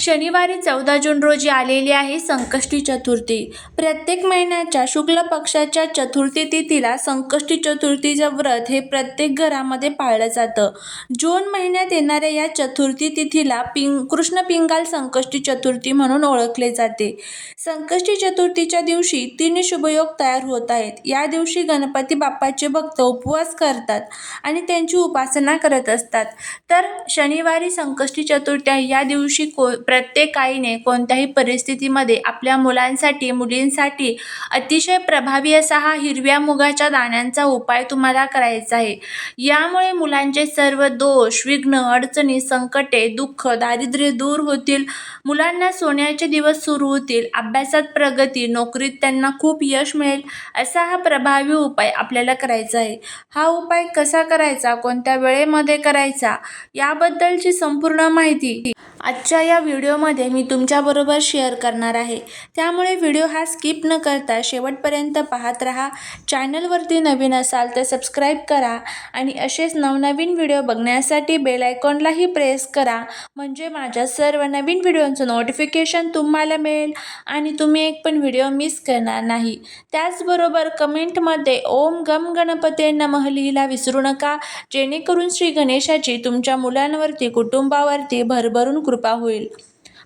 शनिवारी चौदा जून रोजी आलेली आहे संकष्टी चतुर्थी. प्रत्येक महिन्याच्या शुक्ल पक्षाच्या चतुर्थी तिथीला संकष्टी चतुर्थीचं व्रत हे प्रत्येक घरामध्ये पाळलं जातं. जून महिन्यात येणाऱ्या या चतुर्थी तिथीला पिंग कृष्ण पिंगाल संकष्टी चतुर्थी म्हणून ओळखले जाते. संकष्टी चतुर्थीच्या दिवशी तीन शुभयोग तयार होत आहेत. या दिवशी गणपती बाप्पाचे भक्त उपवास करतात आणि त्यांची उपासना करत असतात. तर शनिवारी संकष्टी चतुर्थी या दिवशी को प्रत्येक आईने कोणत्याही परिस्थितीमध्ये आपल्या मुलांसाठी मुलींसाठी अतिशय प्रभावी असा हा हिरव्या मुगाच्या दाण्यांचा उपाय तुम्हाला करायचा आहे. यामुळे मुलांचे सर्व दोष विघ्न अडचणी संकटे दुःख दारिद्र्य दूर होतील. मुलांना सोन्याचे दिवस सुरू होतील. अभ्यासात प्रगती नोकरीत त्यांना खूप यश मिळेल असा हा प्रभावी उपाय आपल्याला करायचा आहे. हा उपाय कसा करायचा कोणत्या वेळेमध्ये करायचा याबद्दलची संपूर्ण माहिती आजच्या या व्हिडिओमध्ये मी तुमच्याबरोबर शेअर करणार आहे. त्यामुळे व्हिडिओ हा स्किप न करता शेवटपर्यंत पाहत राहा. चॅनलवरती नवीन असाल तर सबस्क्राईब करा आणि असेच नवनवीन व्हिडिओ बघण्यासाठी बेल आयकॉनलाही प्रेस करा. म्हणजे माझ्या सर्व नवीन व्हिडिओचं नोटिफिकेशन तुम्हाला मिळेल आणि तुम्ही एक पण व्हिडिओ मिस करणार नाही. त्याचबरोबर कमेंटमध्ये ओम गम गणपते नमः लिहिला विसरू नका. जेणेकरून श्री गणेशाची तुमच्या मुलांवरती कुटुंबावरती भरभरून कृपा होईल.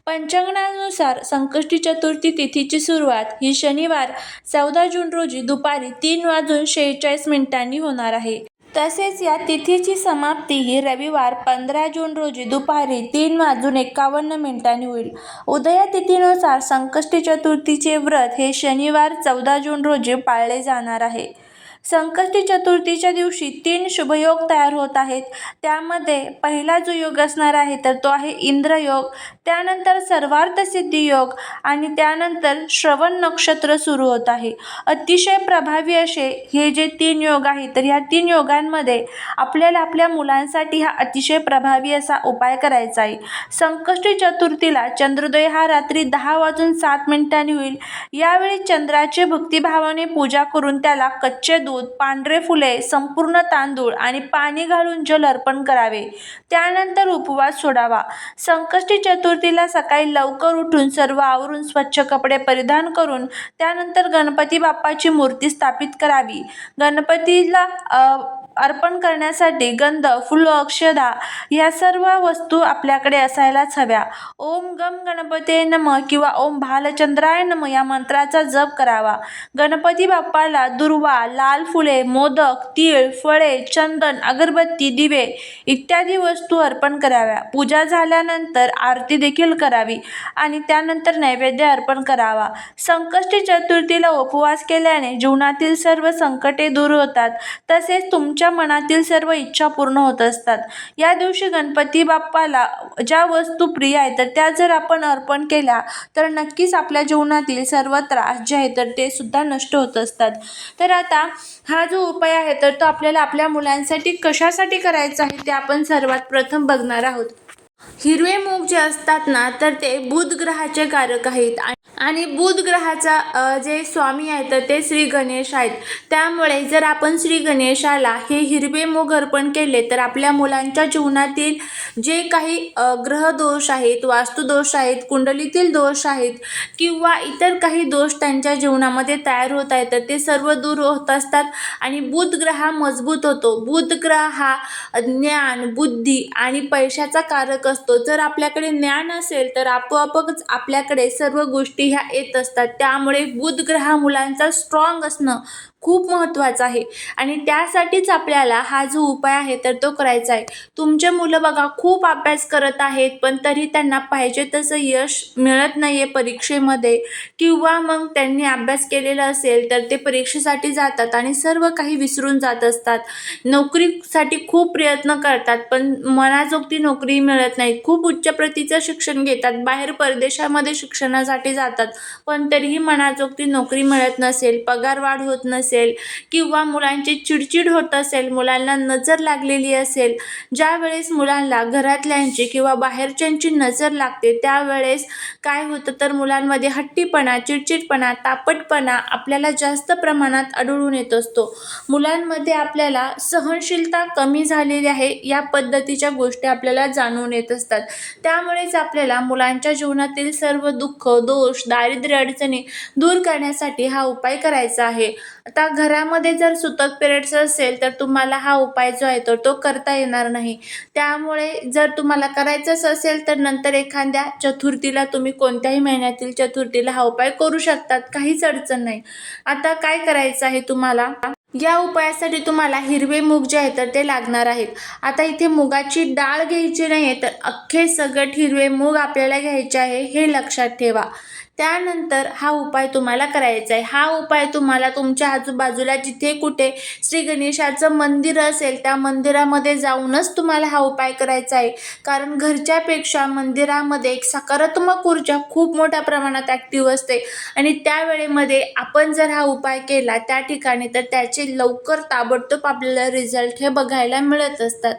पंचांगणानुसार संकष्टी चतुर्थी तिथीची सुरुवात ही शनिवार चौदा जून रोजी दुपारी तीन वाजून शेहेचाळीस मिनिटांनी होणार आहे. तसेच या तिथीची समाप्ती ही रविवार पंधरा जून रोजी दुपारी तीन वाजून एकावन्न मिनिटांनी होईल. उदया तिथीनुसार संकष्टी चतुर्थीचे व्रत हे शनिवार चौदा जून रोजी पाळले जाणार आहे. संकष्टी चतुर्थीच्या दिवशी तीन शुभयोग तयार होत आहेत. त्यामध्ये पहिला जो योग असणार आहे तर तो आहे इंद्रयोग. त्यानंतर सर्वार्थ सिद्धी योग आणि त्यानंतर श्रवण नक्षत्र सुरू होत आहे. अतिशय प्रभावी असे हे जे तीन योग आहेत तर ह्या तीन योगांमध्ये आपल्याला आपल्या मुलांसाठी हा अतिशय प्रभावी असा उपाय करायचा आहे. संकष्टी चतुर्थीला चंद्रोदय हा रात्री दहा वाजून सात मिनिटांनी होईल. यावेळी चंद्राचे भक्तिभावाने पूजा करून त्याला कच्चे दूध पांढरे फुले संपूर्ण तांदूळ आणि पाणी घालून जल अर्पण करावे. त्यानंतर उपवास सोडावा. संकष्टी चतुर्थीला सकाळी लवकर उठून सर्व आवरून स्वच्छ कपडे परिधान करून त्यानंतर गणपती बाप्पाची मूर्ती स्थापित करावी. गणपतीला अर्पण करण्यासाठी गंध फुलं अक्षदा ह्या सर्व वस्तू आपल्याकडे असायलाच हव्या. ओम गम गणपते नम किंवा ओम भालचंद्राय नम या मंत्राचा जप करावा. गणपती बाप्पाला दुर्वा लाल फुले मोदक तीळ फळे चंदन अगरबत्ती दिवे इत्यादी वस्तू अर्पण कराव्या. पूजा झाल्यानंतर आरती देखील करावी आणि त्यानंतर नैवेद्य अर्पण करावा. संकष्टी चतुर्थीला उपवास केल्याने जीवनातील सर्व संकटे दूर होतात. तसेच तुमच्या मनातील सर्व इच्छा पूर्ण होत असतात. या दिवशी गणपती बाप्पाला ज्या वस्तू प्रिय आहेत तर त्या जर आपण अर्पण केल्या तर नक्कीच आपल्या जीवनातील सर्व त्रास जे आहेत तर ते सुद्धा नष्ट होत असतात. तर आता हा जो उपाय आहे तर तो आपल्याला आपल्या मुलांसाठी कशासाठी करायचा आहे ते आपण सर्वात प्रथम बघणार आहोत. हिरवे मूग जे असतात ना तर ते बुध ग्रहाचे कारक आहेत आणि- बुध ग्रहाचा जे स्वामी आहेत तर ते श्री गणेश आहेत. त्यामुळे जर आपण श्री गणेशाला हे हिरवे मोग अर्पण केले तर आपल्या मुलांच्या जीवनातील जे काही ग्रहदोष ग्रह दोष आहेत वास्तुदोष आहेत कुंडलीतील दोष आहेत किंवा इतर काही दोष त्यांच्या जीवनामध्ये तयार होत आहेत तर ते सर्व दूर होत असतात. आणि बुध ग्रह हा मजबूत होतो. बुध ग्रह हा ज्ञान बुद्धी आणि पैशाचा कारक असतो. जर आपल्याकडे ज्ञान असेल तर आपोआपच आपल्याकडे सर्व गोष्टी ह्या येत असतात. त्यामुळे बुध ग्रह मुलांचा स्ट्रॉंग असणं खूप महत्त्वाचं आहे. आणि त्यासाठीच आपल्याला हा जो उपाय आहे तर तो करायचा आहे. तुमचे मुलं बघा खूप अभ्यास करत आहेत पण तरी त्यांना पाहिजे तसं यश मिळत नाही आहे परीक्षेमध्ये. किंवा मग त्यांनी अभ्यास केलेला असेल तर ते परीक्षेसाठी जातात आणि सर्व काही विसरून जात असतात. नोकरीसाठी खूप प्रयत्न करतात पण मनाजोगती नोकरी मिळत नाही. खूप उच्च प्रतीचं शिक्षण घेतात बाहेर परदेशामध्ये शिक्षणासाठी जातात पण तरीही मनाजोगती नोकरी मिळत नसेल पगार वाढ होत नसेल असेल किंवा मुलांची चिडचिड होत असेल मुलांना नजर लागलेली असेल ज्यावेळेस मुलांना घरातल्यांची किंवा बाहेरच्यांची नजर लागते त्यावेळेस काय होतं तर मुलांमध्ये हट्टीपणा चिडचिडपणा तापटपणा आपल्याला जास्त प्रमाणात आढळून येत असतो. मुलांमध्ये आपल्याला सहनशीलता कमी झालेली आहे या पद्धतीच्या गोष्टी आपल्याला जाणून येत असतात. त्यामुळेच आपल्याला मुलांच्या जीवनातील सर्व दुःख दोष दारिद्र्य अडचणी दूर करण्यासाठी हा उपाय करायचा आहे. आता घरामध्ये जर सुतक पिरियड्स असेल तर तुम्हाला हा उपाय जो आहे तर तो करता येणार नाही. त्यामुळे जर तुम्हाला करायचंच असेल तर नंतर एखाद्या चतुर्थीला तुम्ही कोणत्याही महिन्यातील चतुर्थीला हा उपाय करू शकतात. काहीच अडचण नाही. आता काय करायचं आहे तुम्हाला? या उपायासाठी तुम्हाला हिरवे मूग जे आहे तर ते लागणार आहेत. आता इथे मुगाची डाळ घ्यायची नाही आहे तर अख्खे सगट हिरवे मूग आपल्याला घ्यायचे आहे हे लक्षात ठेवा. त्यानंतर हा उपाय तुम्हाला करायचा आहे. हा उपाय तुम्हाला तुमच्या आजूबाजूला जिथे कुठे श्री गणेशाचं मंदिर असेल त्या मंदिरामध्ये जाऊनच तुम्हाला हा उपाय करायचा आहे. कारण घरच्यापेक्षा मंदिरामध्ये एक सकारात्मक ऊर्जा खूप मोठ्या प्रमाणात ॲक्टिव्ह असते. आणि त्यावेळेमध्ये आपण जर हा उपाय केला त्या ठिकाणी तर त्याचे लवकर ताबडतोब आपल्याला रिझल्ट हे बघायला मिळत असतात.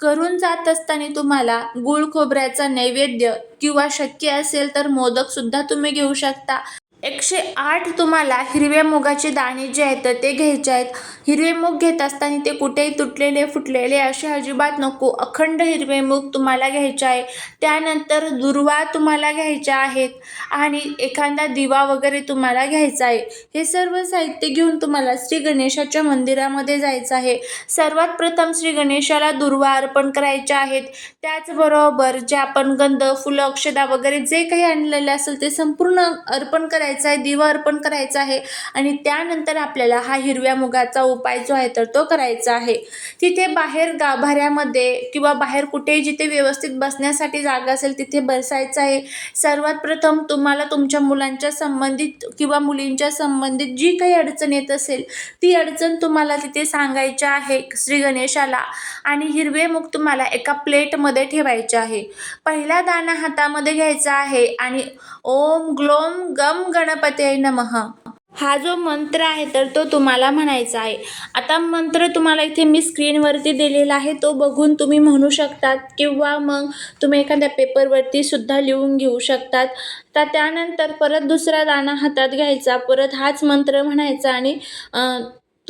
करून जात असताना तुम्हाला गुळ खोबऱ्याचा नैवेद्य किंवा शक्य असेल तर मोदकसुद्धा तुम्ही घेऊ शकता. एकशे आठ तुम्हाला हिरव्या मुगाचे दाणे जे आहेत ते घ्यायचे आहेत. हिरवे मूग घेत असताना ते कुठेही तुटलेले फुटलेले असे अजिबात नको. अखंड हिरवे मूग तुम्हाला घ्यायचे आहे. त्यानंतर दुर्वा तुम्हाला घ्यायच्या आहेत आणि एखादा दिवा वगैरे तुम्हाला घ्यायचा आहे. हे सर्व साहित्य घेऊन तुम्हाला श्री गणेशाच्या मंदिरामध्ये जायचं आहे. सर्वात प्रथम श्री गणेशाला दुर्वा अर्पण करायच्या आहेत. त्याचबरोबर जे आपण गंध फुलं अक्षदा वगैरे जे काही आणलेले असेल ते संपूर्ण अर्पण करायचं आहे दिवा अर्पण करायचा आहे आणि त्यानंतर आपल्याला हा हिरव्या मुगाचा उपाय जो आहे तर तो करायचा आहे. तिथे बाहेर गाभाऱ्यामध्ये किंवा बाहेर कुठेही जिथे व्यवस्थित बसण्यासाठी जागा असेल तिथे बसायचं आहे. सर्वात प्रथम तुम्हाला तुमच्या मुलांच्या संबंधित किंवा मुलींच्या संबंधित जी काही अडचण येत असेल ती अडचण तुम्हाला तिथे सांगायची आहे श्री गणेशाला आणि हिरवे मुग तुम्हाला एका प्लेटमध्ये ठेवायचे आहे. पहिला दाणा हातामध्ये घ्यायचा आहे आणि ओम ग्लोम गम ग गणपती नमः. हा जो मंत्र आहे तर तो तुम्हाला म्हणायचा आहे. आता मंत्र तुम्हाला इथे मी स्क्रीनवरती दिलेला आहे. तो बघून तुम्ही म्हणू शकतात किंवा मग तुम्ही एखाद्या पेपरवरती सुद्धा लिहून घेऊ शकतात. तर त्यानंतर परत दुसरा दाणा हातात घ्यायचा. परत हाच मंत्र म्हणायचा आणि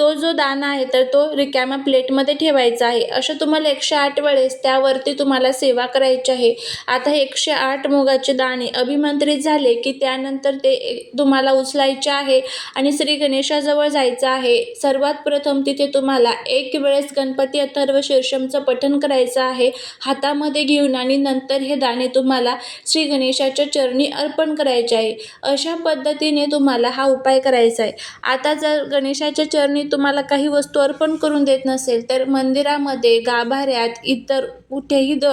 तो जो दाणा आहे तर तो रिकाम्या प्लेटमध्ये ठेवायचा आहे. असं तुम्हाला एकशे आठ वेळेस त्यावरती तुम्हाला सेवा करायची आहे. आता एकशे आठ मुगाचे दाणे अभिमंत्रित झाले की त्यानंतर ते तुम्हाला उचलायचे आहे आणि श्री गणेशाजवळ जायचं आहे. सर्वात प्रथम तिथे तुम्हाला एक वेळेस गणपती अथर्व शीर्षमचं पठण करायचं आहे. हातामध्ये घेऊन आणि नंतर हे दाणे तुम्हाला श्री गणेशाच्या चरणी अर्पण करायचे आहे. अशा पद्धतीने तुम्हाला हा उपाय करायचा आहे. आता जर गणेशाच्या चरणी तुम्हाला काही वस्तू अर्पण करून देत नसेल तर मंदिरामध्ये गाभाऱ्यात इतर कुठेही द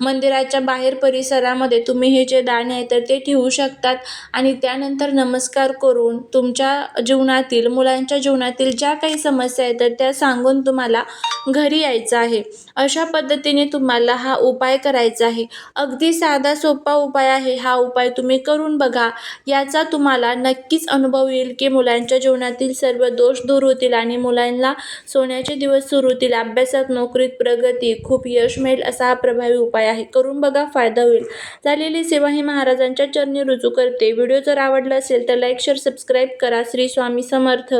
मंदिराच्या बाहेर परिसरामध्ये तुम्ही हे जे दाणे आहे तर ते ठेवू शकतात. आणि त्यानंतर नमस्कार करून तुमच्या जीवनातील मुलांच्या जीवनातील ज्या काही समस्या आहेत तर त्या सांगून तुम्हाला घरी यायचं आहे. अशा पद्धतीने तुम्हाला हा उपाय करायचा आहे. अगदी साधा सोपा उपाय आहे. हा उपाय तुम्ही करून बघा. याचा तुम्हाला नक्कीच अनुभव येईल की मुलांच्या जीवनातील सर्व दोष दूर होतील. होतील आणि मुलांना सोन्याचे दिवस सुरू होतील. अभ्यासात नोकरीत प्रगती खूप यश मिळेल असा हा प्रभावी उपाय आहे. करून बघा फायदा होईल. झालेली सेवा ही महाराजांच्या चरणी रुजू करते. व्हिडिओ जर आवडला असेल तर लाईक शेअर सबस्क्राईब करा. श्री स्वामी समर्थ.